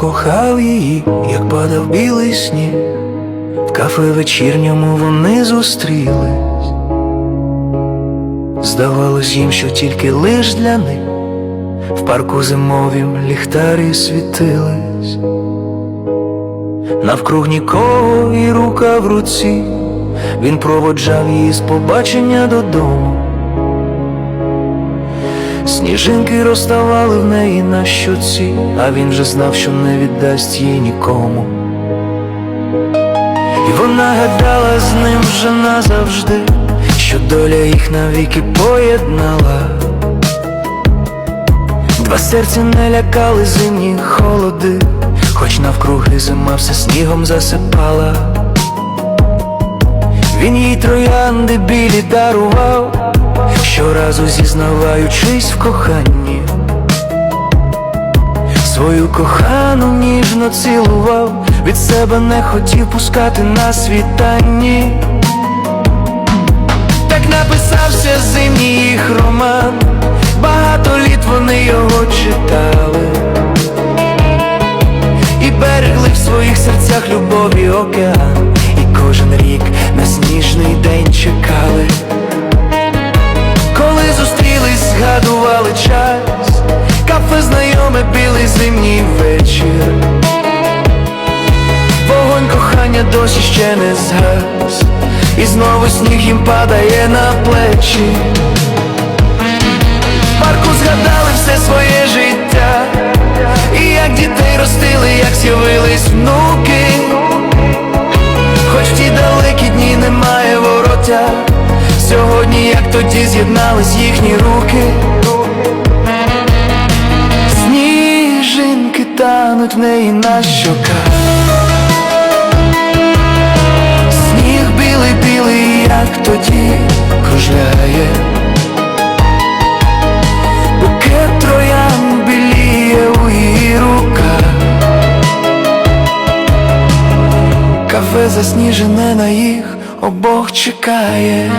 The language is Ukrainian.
цілував її, як падав білий сніг. В кафе вечірньому вони зустрілись. Здавалось їм, що тільки лиш для них в парку зимовім ліхтарі світились. Навкруг нікого і рука в руці, він проводжав її з побачення додому. Сніжинки розставали в неї на щоці, а він вже знав, що не віддасть їй нікому. І вона гадала з ним вже назавжди, що доля їх навіки поєднала. Два серця не лякали зимні холоди, хоч навкруги зима все снігом засипала. Він їй троянди білі дарував, щоразу зізнаваючись в коханні. Свою кохану ніжно цілував, від себе не хотів пускати на світанні. Так написався зимній їх роман, багато літ вони його читали зимній вечір. Вогонь кохання досі ще не згас, і знову сніг їм падає на плечі. В парку згадали все своє життя, і як дітей ростили, як з'явились внуки. Хоч ті далекі дні немає вороття, сьогодні, як тоді з'єднались їхні руки. Тануть в неї на щоках. Сніг білий, білий, як тоді кружляє. Букет троян біліє у її руках. Кафе засніжене на їх обох чекає.